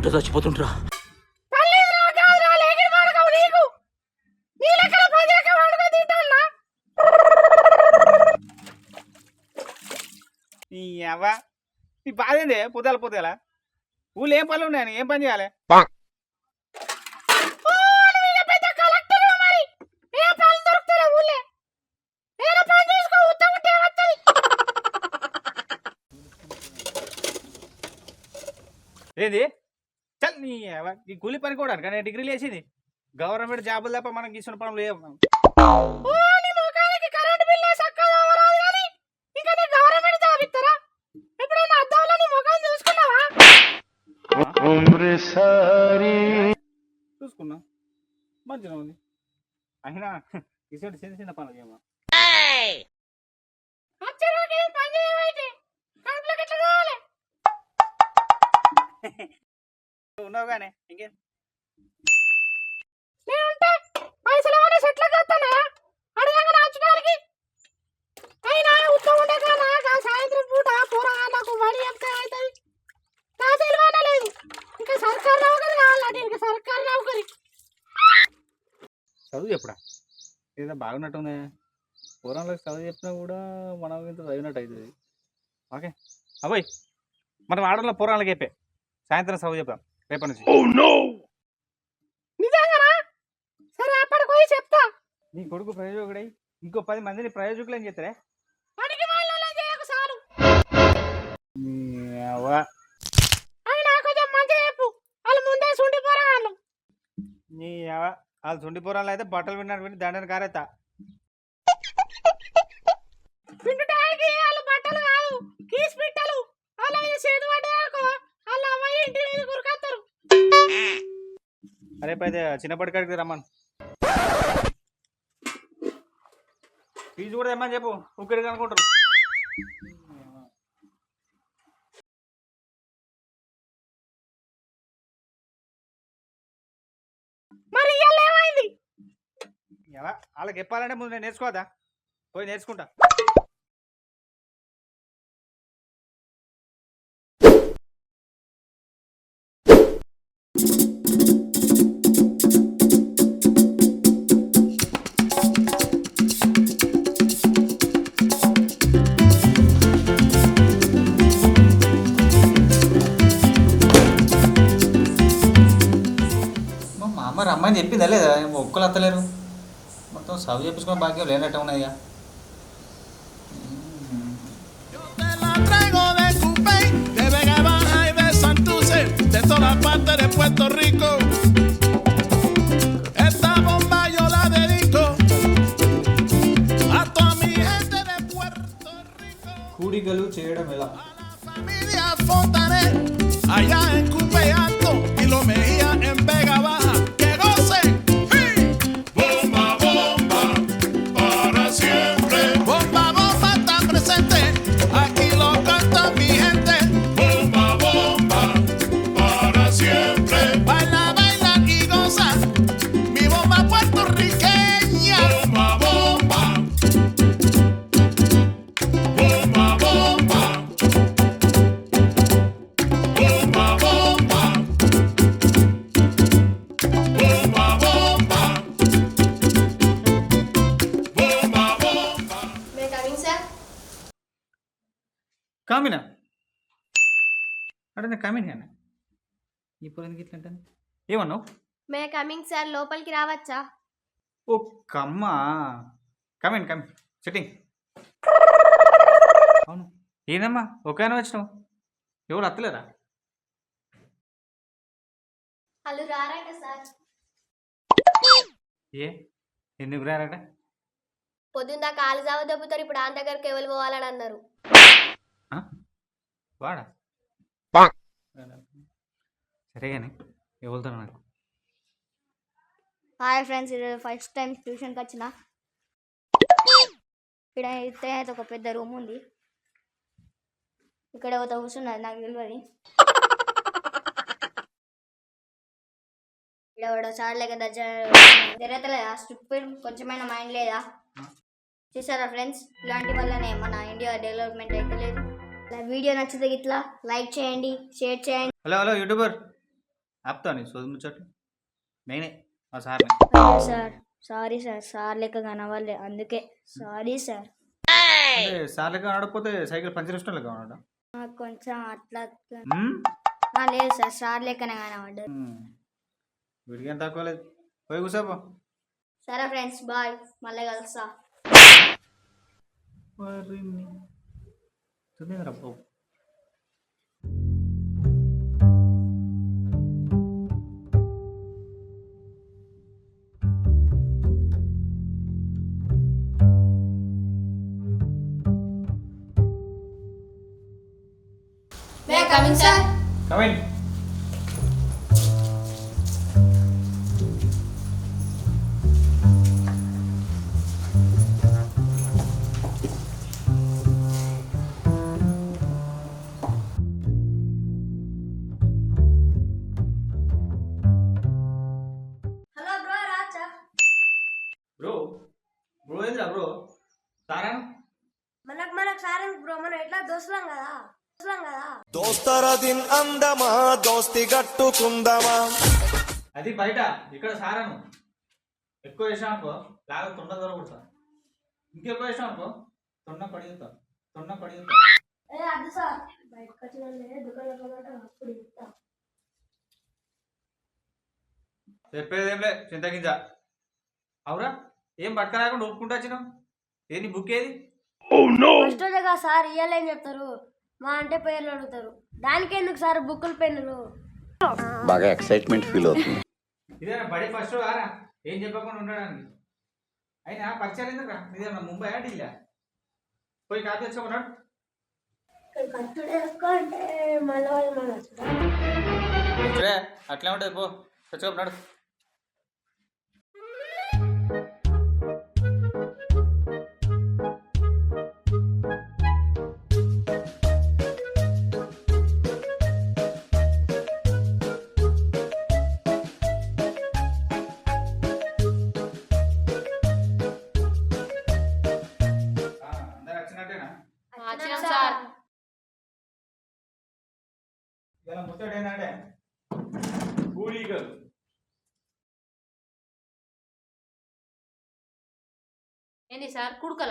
ఉంటే చచ్చిపోతుంటరా ఈ అవ్వ నీ బాధ ఏంది? పొద్దుల పొద్దుల ఊళ్ళో ఏం పనులు ఉన్నాయని ఏం పని చేయాలి? ఏది నీ ఈ కూలి పని కూడా కానీ డిగ్రీలు వేసింది గవర్నమెంట్ జాబులు తప్ప మనకి ఇచ్చిన పనులు ఏం చూసుకున్నా. మంచిగా ఉంది. అయినా ఇటువంటి చిన్న చిన్న పనులు ఏమో. ఉన్నావు కానీ ఇంకేం? పైసలు ఏమైనా సెట్లు అడగంగా అయినా ఉత్తమ సాయంత్రం పూట కూరగాయలకు వడి ఎంత అవుతుంది నా తెలివైనా లేదు. ఇంకా సర్కారు నౌకరి కావాలంటే ఇంకా సర్కారు నౌకరి. చదువు చెప్పుడా ఏదో బాగున్నట్టుంది. పూర్వంలోకి చదువు చెప్పినా కూడా మనం ఇంత చదివినట్టు అవుతుంది. ఓకే. అబ్బాయి మనం ఆడలో పూర్వాలకి చెప్పే. సాయంత్రం చదువు చెప్తాం రేపటి నుంచి నిజంగానా? సరే అప్పటికి పోయి చెప్తా. నీ కొడుకు ప్రయోజకుడై ఇంకో పది మందిని ప్రయోజకులు అని చెప్తారే పనికి మాలోనే చేయకు చాలు అయినా కొంచెం చెప్పు. వాళ్ళు ముందే నీ వాళ్ళు పూరాలు అయితే బట్టలు విన్నాడు విని దండని కారేత పిండుటానికి వాళ్ళు బట్టలు కాదు కీస్ పిట్టలు వాళ్ళ మీద చేదు పడ్డారనుకో వాళ్ళ అమ్మాయి ఇంటి మీద కురుకొస్తారు రేపు అయితే చిన్నప్పటి కాడికి రమ్మను. ఫీజు కూడా ఏమని చెప్పు ఉక్కడికి అనుకుంటారు. మరి ఇవాళ ఏమైంది? ఎవ, వాళ్ళకి చెప్పాలంటే ముందు నేను నేర్చుకోదా పోయి నేర్చుకుంటా. మా అమ్మ రమ్మని చెప్పిందా లేదా ఒక్కలు అత్తలేరు మొత్తం చదువు చెప్పించుకున్న భాగ్యం లేనట్టు ఉన్నది ఇక. Te la traigo de Cupey, de Vega Baja y de Santurce, de todas partes de Puerto Rico. Esta bomba yo la dedico a toda mi gente de Puerto Rico, కూడికలు చేయడం ఎలా a la familia Fontanet, allá en Cupey అంటే కామిని అన్న ఇప్పుడు ఎందుకు ఇట్లా అంటాను. ఏమన్నావు? మే కమింగ్ సార్ లోపలికి రావచ్చా? ఓ కమ్మ. Come in come in sitting అవును. ఏదమ్మా? ఒకేనా వచ్చినావు? ఎవరు అత్తలేరా వాళ్ళు రారట సార్. ఏ? ఎందుకు రారట? పొద్దున్న కాలు జావ దెబ్బతారు ఇప్పుడు ఆయన దగ్గరికి ఎవరు పోవాలని అన్నారు? వాడా? సరే కానీ ఎవరుతాను నాకు. హాయ్ ఫ్రెండ్స్ ఇది ఫస్ట్ టైం ట్యూషన్కి వచ్చిన. ఇక్కడ అయితే అయితే ఒక పెద్ద రూమ్ ఉంది. ఇక్కడ ఒక కూర్చున్నది నాకు తెలియదు ఇక్కడ ఒకడు చాడలేక దజ్జ జరగలేదు స్టూపిడ్ కొంచెమైనా మైండ్ లేదా? చూసారా ఫ్రెండ్స్? ఇలాంటి వల్లనే మన ఇండియా డెవలప్మెంట్ అయితే లేదు. వీడియో నచ్చితే ఇట్లా లైక్ చేయండి షేర్ చేయండి. Hello hello YouTuber. ఆపుతా నీ సోది ముచ్చట్లు? నేనే మా సార్ని సార్ సారీ సార్ సార్ లెక్క కనవాలి అందుకే. Sorry sir. అంటే సార్ లెక్క ఆడకపోతే సైకిల్ పంచర్ ఇష్టం లెక్క ఉన్నాడా నాకు కొంచెం అట్లా? ఆ, లేదు సార్ సార్ లెక్కనే కనబడ్డారు. వీడికి ఏం తక్కువ లేదు. పోయి కూసాపో సరే ఫ్రెండ్స్ బాయ్. మళ్ళీ కలుస్తా. తినేదిరా బాబు? Coming sir Come in. గట్టుకుందమా అది బయట ఇక్కడ సారాను. ఎక్కువ వేసాం అనుకో లాగా తొండ దొరకూడతా ఇంకెక్కువ వేసాం అనుకో తొండ పడిగుతా తొండ పడిగుతా చెప్పేది ఏం లే చింతగింజ. అవురా ఏం పట్టుక రాకుండా ఒప్పుకుంటా వచ్చినావు? ఏది బుక్ ఏది? ఫస్ట్ సార్ ఇయ్యాలని చెప్తారు? మా అంటే పేర్లు అడుగుతారు. దానికి ఎందుకు సార్ బుక్కులు పెన్నులు? బాగా ఎక్సైట్మెంట్ ఫీల్ అవుతుంది. ఇదే బడి ఫస్ట్ రారా ఏం చెప్పకుండా ఉండడానికి. అయినా ఎందుకు రా ఇదేమన్నా ముంబై ఢిల్లీ పోయి కాపీ తెచ్చుకున్నాడు అట్లే ఉంటుంది పో. తెచ్చుకున్నాడు ఇలా ముచ్చట ఏంటంటే కూలీగలు ఏంది సార్? కుడుకల?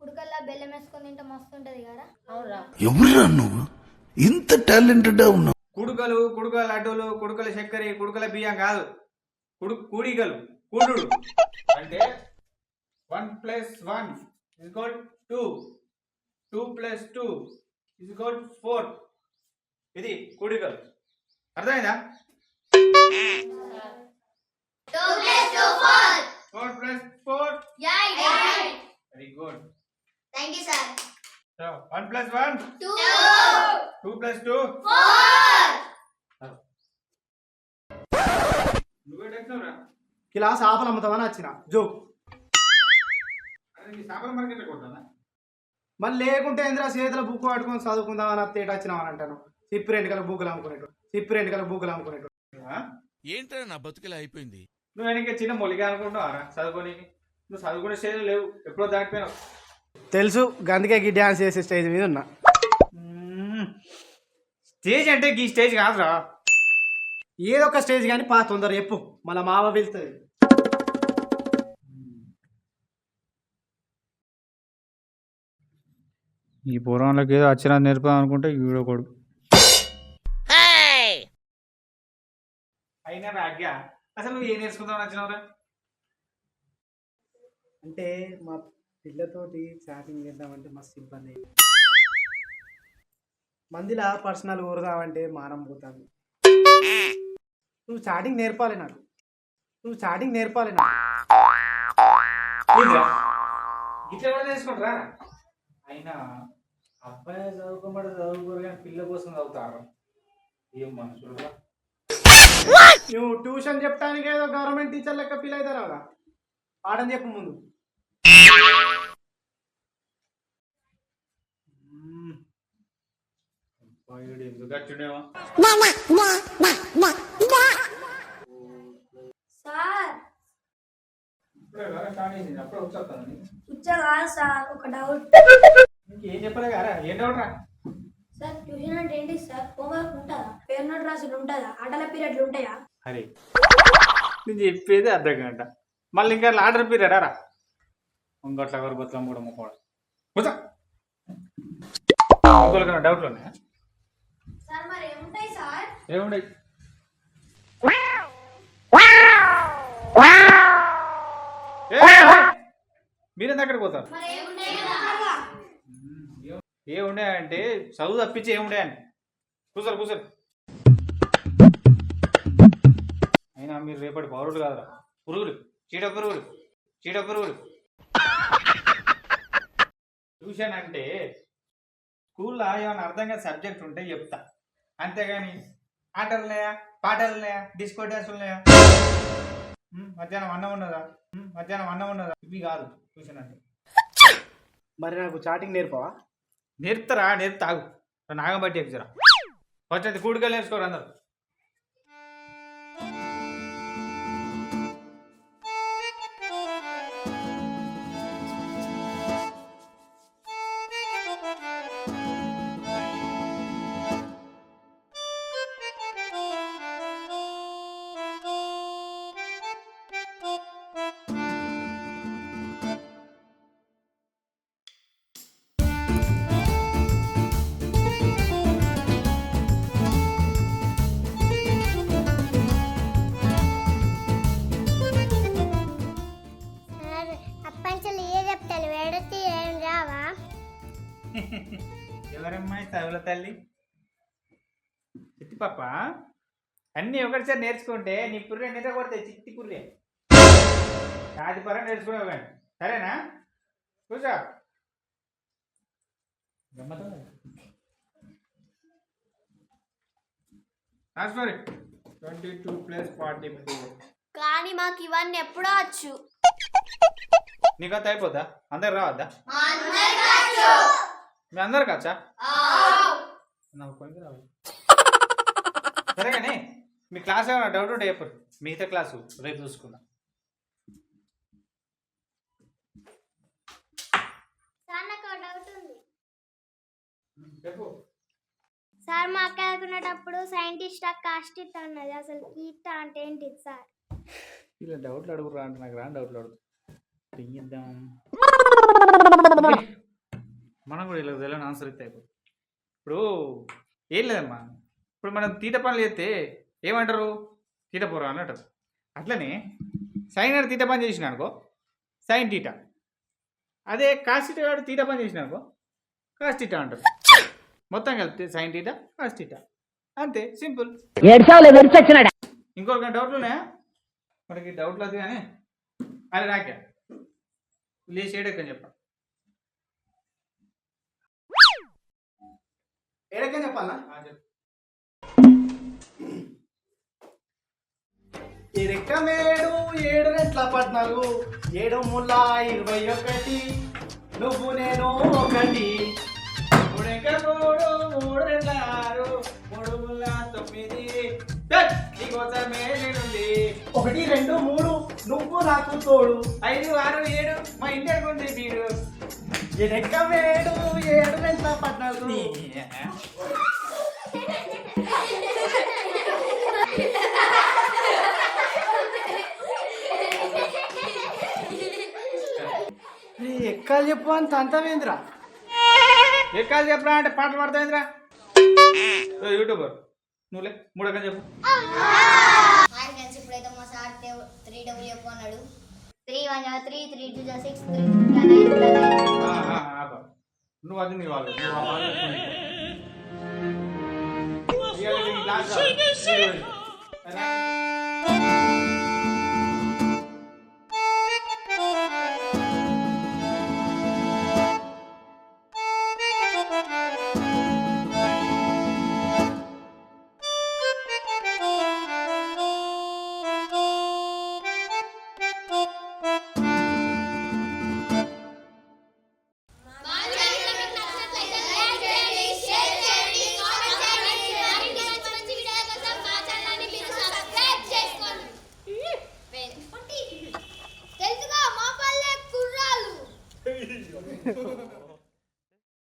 కుడుకల్లా బెల్లం వేసుకొని తింటే మస్తు ఉంటది కదా? అవునరా. ఎవరురా నువ్వు? ఇంత టాలెంటెడ్ ఉన్నావు. కుడుకలు కుడుకల లడ్డూలు కుడుకల చక్కెర కుడుకల బియ్యం కాదు. కుడు కూడిగలు కూడు అంటే one plus one is equal two two. Plus two is equal four. ఇది కూడిగలు అర్థమైందా? Four plus four very good thank you sir one plus one two two plus two కిలాస్ ఆపలు అమ్ముతామని వచ్చిన. జోక్ చేపల కొట్టానా? మళ్ళీ లేకుంటే ఏంద్రా చేతుల బుక్ పట్టుకొని చదువుకుందామని తేట వచ్చినామని అంటాను. సిప్పి రెండుకల బుక్కులు అమ్ముకునేటు సిప్పి రెండుకల బుక్కులు అమ్ముకునేటు ఏంట్రా నా బతుకులా అయిపోయింది? నువ్వు వెనక చిన్న మొలిగా అనుకుంటున్నావా చదువుకోనికి. నువ్వు చదువుకునే స్టేజ్ లేవు. ఎప్పుడో దాటిపోయినావు. తెలుసు గందుకే గీ డ్యాన్స్ చేసే స్టేజ్ మీద ఉన్నా. స్టేజ్ అంటే ఈ స్టేజ్ కాదురా. ఏదో ఒక స్టేజ్ కానీ పా తొందర చెప్పు. మళ్ళీ మావ వెళ్తుంది ఈ పురాణాలకు ఏదో అచ్చినా నేర్పా అనుకుంటే వీడియో కొడు అయినా భాగ్య అసలు నువ్వు ఏం నేర్చుకుందామని వచ్చినావురా? అంటే మా పిల్లతోటి చాటింగ్ చేద్దామంటే మస్తు ఇబ్బంది అయింది. మందిలా పర్సనల్ ఊరుదామంటే మానం పోతాను నువ్వు చాటింగ్ నేర్పాలి నాకు. నువ్వు చాటింగ్ నేర్పాలి నాకు? ఇట్లా కూడా నేర్చుకుంటారా? అయినా అబ్బాయి చదువుకోబడి చదువుకోరు కానీ పిల్ల కోసం చదువుతారు? ఏం మనుషులు నువ్వు ట్యూషన్ చెప్పడానికి ఏదో గవర్నమెంట్ టీచర్ లెక్క ఫీల్ అవుతారా కదా పాఠం చెప్పు ముందు. సార్. ఒక డౌట్ చెప్పలే కదా ఏం డౌట్ రా? ట్యూషన్ అంటే ఏంటి సార్? హోంవర్క్ ఉంటుందా? పేరు నోట్ రాసి ఉంటుందా ఆటల పీరియడ్లు ఉంటాయా? అరే నేను చెప్పేది అర్ధ గంట మళ్ళీ ఇంకా ఆర్డర్ పీరియడ్ రా ఇంకోట్ల ఎవరు బతుకమ్మ కూడా ముక్కోవడం కూర్చో ఇంకోళ్ళకన్నా డౌట్లు ఉన్నాయా? ఏముండయి? మీరెంత అక్కడికి పోతారు? ఏముండే అంటే చదువు తప్పించి ఏముండే అని. కూర్చోరు కూర్చోరు అయినా మీరు రేపటి పౌరుడు కాదురా. పురుగులు చీడ పురుగులు చీడ పురుగులు. ట్యూషన్ అంటే స్కూల్లో ఏమైనా అర్థం కాని సబ్జెక్ట్ ఉంటే చెప్తా. అంతేగాని ఆటలు ఉన్నాయా పాటలు ఉన్నాయా డిస్కో డ్యాన్స్ ఉన్నాయా ఉమ్, మధ్యాహ్నం అన్నం ఉన్నదా? మధ్యాహ్నం అన్నం ఉన్నదా? ఇవి కాదు ట్యూషన్ అంటే. మరి నాకు చాటింగ్ నేర్పవా? నేర్పుతారా? నేర్పుతాగు నాగం బట్టి ఎక్కుతారా అయితే కూడికలు నేర్చుకోరు అందరు. ఎవరమ్మాయి తగుల తల్లి. చిట్టి పాప అన్నీ ఒకటిసారి నేర్చుకుంటే నీ పుర్రె నిద్ర కొడతాయి చిట్టి పుర్రె. కాది పరం నేర్చుకున్నావు కానీ సరేనా sorry twenty two plus forty four కానీ మాకు ఇవన్నీ ఎప్పుడో వచ్చు. నీకంత అయిపోద్దా అందరు రావద్దా? మీ అందరు కాచా నాకు పనికి రావాలి సరే కానీ మీ క్లాస్ ఏమైనా డౌట్ ఉంటే చెప్పరు మిగతా క్లాసు రేపు చూసుకుందాం. సార్ నాకు డౌట్ ఉంది. చెప్పు. సార్ మా అక్క అనుకునేటప్పుడు సైంటిస్ట్ కాస్టిట్ అన్నది. అసలు కీట అంటే ఏంటిది సార్? ఇలా డౌట్లు అడుగురా అంటే నాకు రాని డౌట్లు అడుగు. తీద్దాం మనం కూడా ఇలా తెలియని ఆన్సర్ ఇస్తే అయిపోతుంది. ఇప్పుడు ఏం లేదమ్మా. ఇప్పుడు మనం తీట పనులు చేస్తే ఏమంటారు? తీట పోరా అని అంటారు. అట్లనే సైన్ అని తీట పని చేసిన అనుకో సైన్ తీట అదే కాస్టిట గాడు తీట పని చేసిన అనుకో కాస్టిట అంటారు. మొత్తం కలిపితే సైన్ తీట కాస్టిట అంతే సింపుల్. ఇంకొక డౌట్లు ఉన్నాయా? మనకి డౌట్లు అది కానీ అరే రాకే లేచి ఏడెక్కని చెప్ప. ఏడకని చెప్పాలా చెప్పు. ఇరకమేడు ఏడు రెట్ల పద్నాలుగు ఏడు ముల్ల ఇరవై ఒకటి నువ్వు నేను ఒకటి. మూడు మూడు రెండు ఆరు మూడు ముళ్ళ తొమ్మిది! నీకోసమే నేనుంది. ఒకటి రెండు మూడు నువ్వు నాకు తోడు. ఐదు ఆరు ఏడు మా ఇంటి ఉంది వీడు ఏడు రెట్ల పద్నాలుగు ఎక్కలు చెప్పు అంత అంతమేంద్రా ఎక్కాలి చెప్పరా అంటే పాటలు పాడతాయిందిరా యూట్యూబర్ నువ్వులే మూడెక్క చెప్పు. హాయ్ ఫ్రెండ్స్ ఇప్పుడైతే మా సార్ త్రీ డబుల్ చెప్పు అన్నాడు. Three one three three two six three ఆ, ఆ, ఆప. నువ్వు అది నీ వాళ్ళు నువ్వు